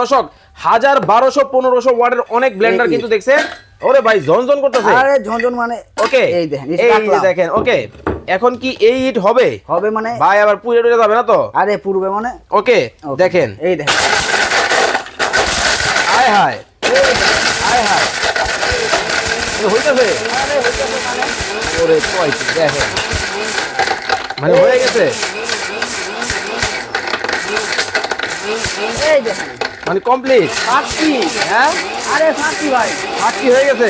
দর্শক হাজার বারোশো পনেরোশো ওয়ার্ডের অনেক ব্লেন্ডার কিন্তু দেখছেন? ওরে ভাই ঝনঝন করতেছে। আরে ঝনঝন মানে ওকে এই দেখেন এই দেখেন ওকে এখন কি এই ইট হবে? হবে মানে ভাই আবার পুড়ে টুড়ে যাবে না তো? আরে পূর্বে মানে? ওকে দেখেন। এই দেখেন। হায় হায়। হায় হায়। হইতেছে? ওরে কয় দেখেন। মানে হয়ে গেছে। এই দেখেন। মানে কমপ্লিট? ফাঁকি হ্যাঁ? আরে ফাঁকি ভাই। হয়ে গেছে?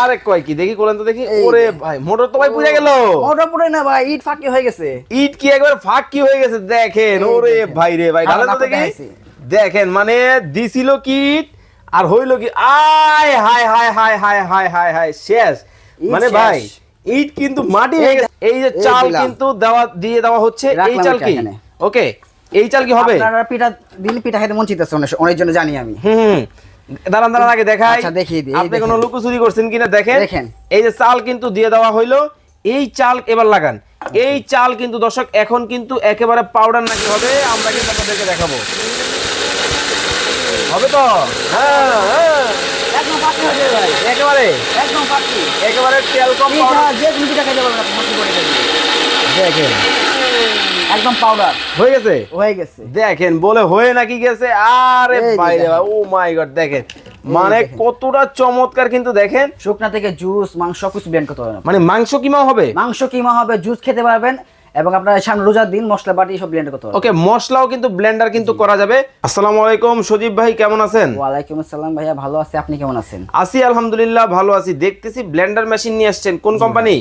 আরে কয় কি? দেখি কোলেন তো দেখি। ওরে ভাই মোটর তো ভাই পুড়ে গেল। মোটা পুরো না ভাই ইট ফাঁকি হয়ে গেছে। ইট কি একবার ফাঁক হয়ে গেছে? দেখেন ওরে ভাই রে ভাই ঢালেন তো দেখি। দেখেন মানে দিছিল কি আর হইল কি আয় হায় হায় হায় হায় হায় হায় হায় শেষ। মানে ভাই ইট কিন্তু মাটি হয়ে গেছে। এই যে চাল কিন্তু দেওয়া দিয়ে দেওয়া হচ্ছে এই চাল কি? ওকে। এই চাল কি হবে? আপনারা পিঠা দিন পিঠা খেতে মন চিতেছে অনেক অনেক জন্য জানি আমি। হুম হুম। দাঁড়ান দাঁড়ান আগে দেখাই। আচ্ছা, দেখিয়ে দিই, আপনি কোনো। লুকোচুরি করছেন কিনা দেখেন? দেখেন। এই যে চাল কিন্তু দিয়ে দেওয়া হইল। এই চাল এবার লাগান। এই চাল কিন্তু দর্শক এখন কিন্তু একেবারে পাউডার নাকি হবে? আমরা কিন্তু আপনাদেরকে দেখাবো। হবে তো? হ্যাঁ হ্যাঁ। একদম ফাঁকি হয়ে যাবে ভাই। একেবারে? একদম ফাঁকি একেবারে তেল কম যে তুমি পিঠা খেতে পারবেন আপনি ফাঁকি করে দেবেন দেখেন। একদম পাউডার হয়ে গেছে? হয়ে গেছে। দেখেন বলে হয়ে নাকি গেছে? আরে বাইরে। ও মাই গড দেখেন। মানে কতটা চমৎকার কিন্তু দেখেন। শুকনা থেকে জুস মাংস কিছু ব্লেন্ড করতে পারবেন মানে মাংস কিমাও হবে? মাংস কিমা হবে জুস খেতে পারবেন। এবং আপনার সামনে রোজার দিন মশলা বাটি সব ব্লেন্ড করতে পারবেন। ওকে মশলাও কিন্তু ব্লেন্ডার কিন্তু করা যাবে। আসসালামু আলাইকুম সজীব ভাই কেমন আছেন? ওয়ালাইকুম আসসালাম ভাইয়া ভালো আছি। আপনি কেমন আছেন? আছি আলহামদুলিল্লাহ ভালো আছি। দেখতেছি ব্লেন্ডার মেশিন নিয়ে আসছেন। কোন কোম্পানি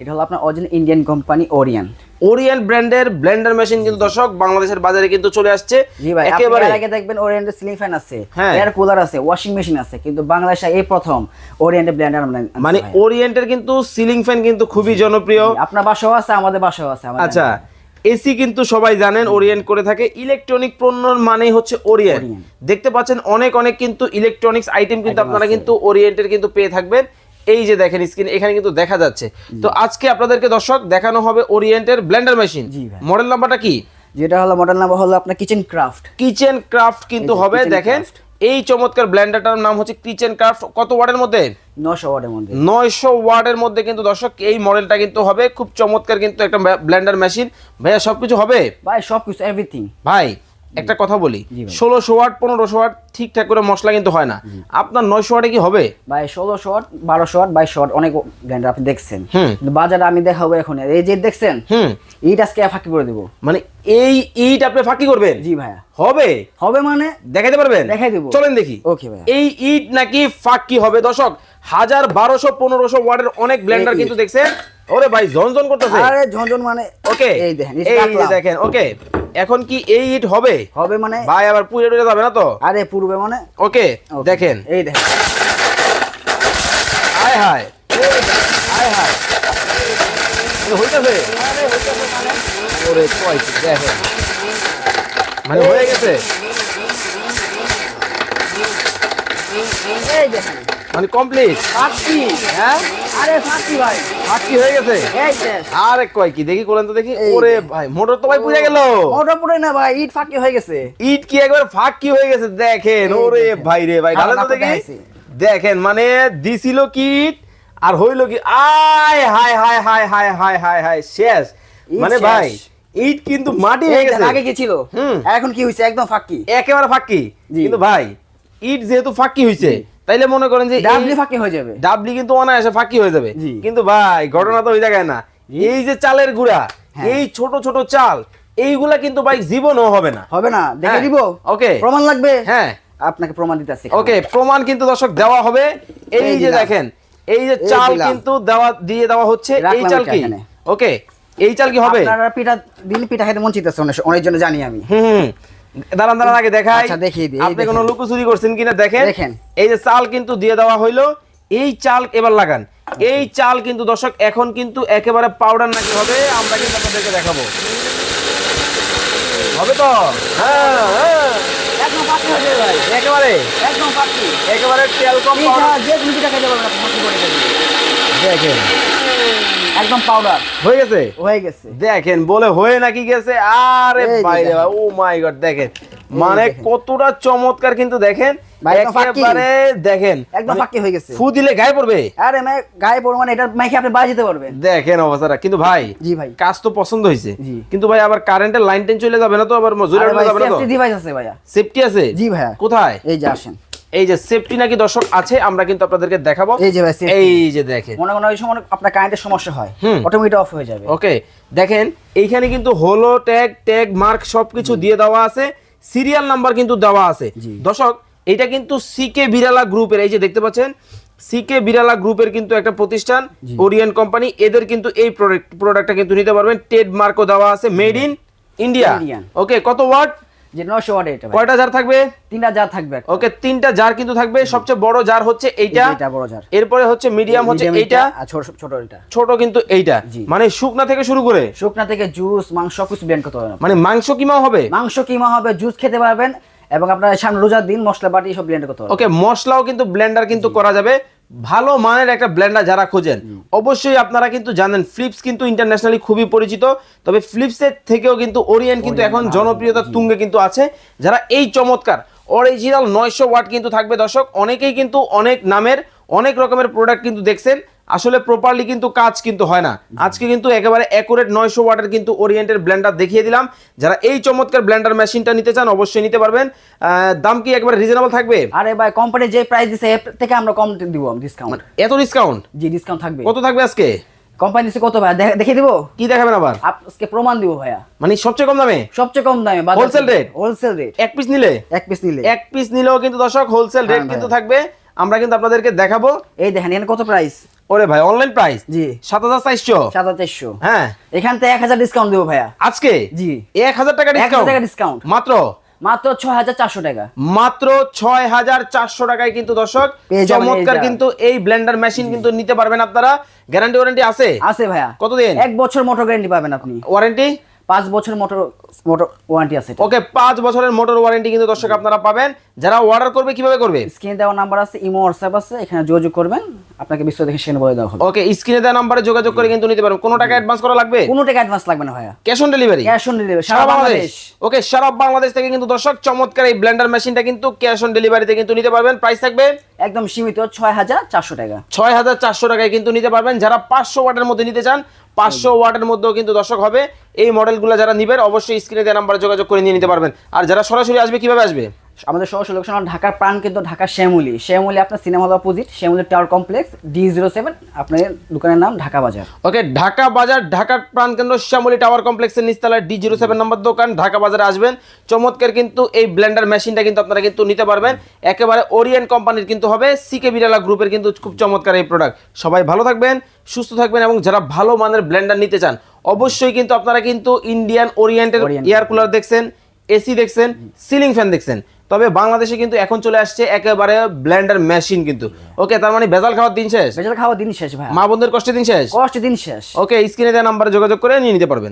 এটা হলো আপনার অরিজিনাল ইন্ডিয়ান কোম্পানি ওরিয়ান ওরিয়েন্ট ব্র্যান্ডের ব্লেন্ডার মেশিন কিন্তু দর্শক বাংলাদেশের বাজারে কিন্তু চলে আসছে। জি ভাই একেবারে আগে দেখবেন ওরিয়েন্টের সিলিং ফ্যান আছে হ্যাঁ। এয়ার কুলার আছে ওয়াশিং মেশিন আছে কিন্তু বাংলাদেশে এই প্রথম ওরিয়েন্টের ব্লেন্ডার মানে ওরিয়েন্টের কিন্তু সিলিং ফ্যান কিন্তু খুবই জনপ্রিয়। আপনার বাসাও আছে আমাদের বাসাও আছে আচ্ছা এসি কিন্তু সবাই জানেন ওরিয়েন্ট করে থাকে। ইলেকট্রনিক পণ্যর মানেই হচ্ছে ওরিয়েন্ট দেখতে পাচ্ছেন অনেক অনেক কিন্তু ইলেকট্রনিক্স আইটেম কিন্তু আপনারা। কিন্তু ওরিয়েন্টের কিন্তু পেয়ে থাকবেন। এই যে দেখেন স্ক্রিন এখানে কিন্তু দেখা যাচ্ছে। তো আজকে আপনাদেরকে দর্শক দেখানো হবে ওরিয়েন্টের ব্লেন্ডার মেশিন মডেল নাম্বারটা কি? যেটা হলো মডেল নাম্বার হলো আপনার কিচেন ক্রাফট কিচেন ক্রাফট কিন্তু হবে দেখেন। এই চমৎকার ব্লেন্ডারটার নাম হচ্ছে কিচেন ক্রাফট কত ওয়ার্ডের মধ্যে? ওয়াটের মধ্যে। নয়শো ওয়ার্ডের মধ্যে কিন্তু দর্শক এই মডেলটা কিন্তু হবে। খুব চমৎকার কিন্তু একটা ব্লেন্ডার মেশিন ভাইয়া সবকিছু হবে? ভাই সব কিছু এভরিথিং ভাই একটা কথা বলি ষোলোশো ওয়াট পনেরোশো ওয়াট ঠিকঠাক করে মশলা কিন্তু হয় না। আপনার নয়শো ওয়াটে কি হবে? ভাই ষোলো শট বারো শট বাইশ শট অনেক ব্লেন্ডার আপনি দেখছেন। বাজারে আমি দেখাবো এখন। এই যে দেখছেন হুম। ইট আজকে ফাঁকি করে দেবো। মানে এই ইট আপনি ফাঁকি করবেন? জি ভাইয়া। হবে? হবে মানে? দেখাতে পারবেন? দেখাই দেবো। চলেন দেখি। ওকে ভাইয়া। এই ইট নাকি ফাঁকি হবে? দর্শক হাজার বারোশো পনেরোশো ওয়ার্ডের অনেক ব্লেন্ডার এই কিন্তু দেখছেন। ওরে ভাই ঝনঝন করতেছে। আরে ঝনঝন মানে ওকে এই দেখেন এই দেখেন ওকে এখন কি এই ইট হবে? হবে মানে ভাই আবার পুড়ে টুড়ে যাবে না তো? আরে পূর্বে মানে ওকে দেখেন। এই দেখেন। হায় হায় হায় হায়। এ ওরে কয় দেখেন। মানে হয়ে গেছে? মানে কমপ্লিট হ্যাঁ? আরে ফাঁকি ভাই। আর হয়ে গেছে? আরে কয় কি দেখি কোলেন তো দেখি। ওরে ভাই মোটর তো ভাই পুড়ে গেল। মোটা পুরো না ভাই ইট ফাঁকি হয়ে গেছে। ইট কি একবার ফাঁক হয়ে গেছে দেখেন। ওরে ভাই রে ভাই ঢালেন তো দেখি। দেখেন মানে দিছিল কি আর হইল কি আয় হায় হায় হায় হায় হায় হায় হায় শেষ। মানে ভাই ইট কিন্তু মাটি হয়ে গেছে। আগে কি ছিল? এখন কি হয়েছে একদম ফাঁকি। একেবারে ফাঁকি। কিন্তু ভাই ইট যেহেতু ফাঁকি হইছে তাইলে মনে করেন যে ডাবলি ফাঁকি হয়ে যাবে। ডাবলি কিন্তু অনায়াসে ফাঁকি হয়ে যাবে। কিন্তু ভাই ঘটনা তো ওই জায়গায় না। এই যে চালের গুঁড়া হ্যাঁ। এই ছোট ছোট চাল এইগুলা কিন্তু ভাই জীবনও হবে না। হবে না। দেখে হ্যাঁ, দিব ওকে। প্রমাণ লাগবে? হ্যাঁ। আপনাকে প্রমাণ দিতে আছে ওকে প্রমাণ কিন্তু দর্শক দেওয়া হবে। এই যে দেখেন এই যে চাল কিন্তু দেওয়া দিয়ে দেওয়া হচ্ছে। এই চাল কি? ওকে এই চাল কি হবে? আপনারা পিঠা দিন পিঠা খেতে মন চিতেছে অনেক জন্য জানি আমি। হুম। দাঁড়ান দাঁড়ান আগে দেখাই। আচ্ছা, দেখিয়ে দিই, আপনি কোনো লুকোচুরি করছেন কিনা দেখেন। দেখেন। এই যে চাল কিন্তু দিয়ে দেওয়া হইল এই চাল এবার লাগান। এই চাল কিন্তু দর্শক এখন কিন্তু একেবারে পাউডার নাকি হবে আমরা কিন্তু আপনাদেরকে দেখাবো। হবে তো? হ্যাঁ হ্যাঁ। একদম ফাঁকি হয়ে ভাই। একেবারে? একদম ফাঁকি একেবারে তেল কম যে দেবেন দেখেন। একদম পাউডার হয়ে গেছে? হয়ে গেছে। দেখেন বলে হয়ে নাকি গেছে? আরে দেখেন। ও মাই গড দেখেন। মানে কতটা চমৎকার কিন্তু দেখেন। ভাই, একেবারে দেখেন একদম মানে ফাঁকি হয়ে গেছে। ফু দিলে গায়ে পড়বে? আরে মে গায়ে মানে এটা মাইকে আপনি পারবেন। দেখেন অবস্থাটা। কিন্তু ভাই জি ভাই। কাজ তো পছন্দ হয়েছে। জি। কিন্তু ভাই আবার কারেন্টের লাইন টেন চলে যাবে না তো? আবার মজুরি ভাই যাবে না তো? সেফটি ডিভাইস আছে ভাইয়া। সেফটি আছে? জি ভাইয়া। কোথায়? এই যে আসেন। এই যে সেফটি নাকি দর্শক আছে আমরা কিন্তু আপনাদেরকে দেখাবো। এই যে এই যে দেখেন। মনে মনে ওই সময় আপনার কারেন্টের সমস্যা হয় অটোমেটিক অফ হয়ে যাবে। ওকে দেখেন এইখানে কিন্তু হলো ট্যাগ ট্যাগ মার্ক সবকিছু দিয়ে দেওয়া আছে সিরিয়াল নাম্বার কিন্তু দেওয়া আছে। দর্শক এটা কিন্তু সিকে বিরালা গ্রুপের এই যে দেখতে পাচ্ছেন সিকে বিরালা গ্রুপের কিন্তু একটা প্রতিষ্ঠান ওরিয়েন্ট কোম্পানি এদের কিন্তু এই প্রোডাক্ট প্রোডাক্টটা কিন্তু নিতে পারবেন টেড মার্কও দেওয়া আছে মেড ইন ইন্ডিয়া। ওকে কত ওয়াট যে নশো ওয়াট এটা কয়টা জার থাকবে? তিনটা জার থাকবে ওকে তিনটা জার কিন্তু থাকবে। সবচেয়ে বড় জার হচ্ছে এইটা। এটা বড় জার এরপরে হচ্ছে মিডিয়াম হচ্ছে এইটা। আর ছোট ছোট এটা ছোট কিন্তু এইটা। মানে শুকনা থেকে শুরু করে? শুকনা থেকে জুস মাংস কিছু ব্লেন্ড করতে পারবেন মানে মাংস কিমাও হবে? মাংস কিমা হবে জুস খেতে পারবেন। এবং আপনার সামনে রোজার দিন মশলা বাটি সব ব্লেন্ড করতে পারবেন। ওকে মশলাও কিন্তু ব্লেন্ডার কিন্তু করা যাবে। ভালো মানের একটা ব্ল্যান্ডার যারা খোঁজেন অবশ্যই আপনারা কিন্তু জানেন ফ্লিপস কিন্তু ইন্টারন্যাশনালি খুবই পরিচিত তবে ফ্লিপসের থেকেও কিন্তু ওরিয়েন্ট কিন্তু এখন জনপ্রিয়তার তুঙ্গে কিন্তু আছে যারা এই চমৎকার অরিজিনাল নয়শো ওয়াট কিন্তু থাকবে দর্শক অনেকেই কিন্তু অনেক নামের অনেক রকমের প্রোডাক্ট কিন্তু দেখছেন আসলে প্রপারলি কিন্তু কাজ কিন্তু হয় না। আজকে কিন্তু একেবারে অ্যাকুরেট নয়শো ওয়াটের কিন্তু ওরিয়েন্টের ব্লেন্ডার দেখিয়ে দিলাম। যারা এই চমৎকার ব্লেন্ডার মেশিনটা নিতে চান অবশ্যই নিতে পারবেন। দাম কি একবারে রিজনেবল থাকবে? আরে ভাই কোম্পানি যে প্রাইস দিছে এর থেকে আমরা কম দিব ডিসকাউন্ট এত ডিসকাউন্ট জি ডিসকাউন্ট থাকবে। কত থাকবে আজকে? কোম্পানি দিছে কত ভাই? দেখে- দেখিয়ে দিব? কি দেখাবেন আবার? আজকে প্রমাণ দিব ভাইয়া। মানে সবচেয়ে কম দামে? সবচেয়ে কম দামে হোলসেল রেট হোলসেল রেট এক পিস নিলে? এক পিস নিলে। এক পিস নিলেও কিন্তু দর্শক হোলসেল রেট হ্যাঁ, কিন্তু থাকবে। আমরা কিন্তু আপনাদেরকে দেখাবো। এই দেখেন এখানে কত প্রাইস ওরে ভাই অনলাইন প্রাইস জি। সাত হাজার চারশো? সাত হাজার চারশো। হ্যাঁ। এখান থেকে এক হাজার ডিসকাউন্ট দেবো ভাইয়া। আজকে? জি। এক হাজার টাকা ডিসকাউন্ট টাকা ডিসকাউন্ট মাত্র? মাত্র ছয় হাজার চারশো টাকা। মাত্র ছয় হাজার চারশো টাকায় কিন্তু দর্শক চমৎকার কিন্তু এই ব্লেন্ডার মেশিন কিন্তু নিতে পারবেন আপনারা। গ্যারান্টি ওয়ারেন্টি আছে? আছে ভাইয়া। কতদিন? এক বছর মোটর গ্যারান্টি পাবেন আপনি। ওয়ারেন্টি পাঁচ বছর মোটর মোটর ওয়ারেন্টি আছে ওকে পাঁচ বছরের মোটর ওয়ারেন্টি কিন্তু দর্শক আপনারা পাবেন। যারা অর্ডার করবে কীভাবে করবে? স্ক্রিনে দেওয়া নাম্বার আছে ইমো হোয়াটসঅ্যাপ আছে এখানে যোগাযোগ করবেন। আপনাকে বিস্তারিত দেখে সেখানে বলে দেওয়া হবে। ওকে স্ক্রিনে দেওয়া নাম্বারে যোগাযোগ করে কিন্তু নিতে পারবেন। কোনো টাকা অ্যাডভান্স করা লাগবে? কোনো টাকা অ্যাডভান্স লাগবে না ভাইয়া। Cash on delivery cash on delivery Sara Bangladesh? Okay সারা বাংলাদেশ থেকে কিন্তু দর্শক চমৎকার এই ব্লেন্ডার মেশিনটা কিন্তু ক্যাশ অন ডেলিভারিতে কিন্তু নিতে পারবেন। প্রাইস থাকবে? একদম সীমিত ছয় হাজার চারশো টাকা। ছয় হাজার চারশো টাকায় কিন্তু নিতে পারবেন। যারা পাঁচশো ওয়াটের মধ্যে নিতে চান পাঁচশো ওয়াটের মধ্যেও কিন্তু দর্শক হবে। এই মডেলগুলো যারা নিবেন অবশ্যই স্ক্রিনে দেওয়া নাম্বারে যোগাযোগ করে নিয়ে নিতে পারবেন। আর যারা সরাসরি আসবে কীভাবে আসবে? আমাদের সরাসরি লোকেশন ঢাকার প্রাণ কিন্তু ঢাকা শ্যামলি। শ্যামলি আপনার cinema hall opposite Shyamoli tower complex D zero seven আপনার দোকানের নাম ঢাকা বাজার। ওকে ঢাকা বাজার ঢাকার প্রাণ কেন্দ্র শ্যামলি টাওয়ার কমপ্লেক্সের নিচতলায় ডি জিরো সেভেন নম্বর দোকান ঢাকা বাজারে আসবেন। চমৎকার কিন্তু এই ব্লেন্ডার মেশিনটা কিন্তু আপনারা কিন্তু নিতে পারবেন। একেবারে ওরিয়েন্ট কোম্পানির কিন্তু হবে সিকে বিড়ালা গ্রুপের কিন্তু খুব চমৎকার এই প্রোডাক্ট সবাই ভালো থাকবেন সুস্থ থাকবেন এবং যারা ভালো মানের ব্লেন্ডার নিতে চান অবশ্যই কিন্তু আপনারা কিন্তু ইন্ডিয়ান ওরিয়েন্টের। এয়ার কুলার দেখছেন এসি দেখছেন সিলিং ফ্যান দেখছেন। তবে বাংলাদেশে কিন্তু এখন চলে আসছে একেবারে ব্লেন্ডার মেশিন কিন্তু। ওকে তার মানে ভেজাল খাওয়ার দিন শেষ? ভেজাল খাওয়া দিন শেষ ভাই। মা বোনদের কষ্টের দিন শেষ? কষ্ট দিন শেষ। ওকে স্ক্রিনে দেওয়া নাম্বারে যোগাযোগ করে নিয়ে নিতে পারবেন।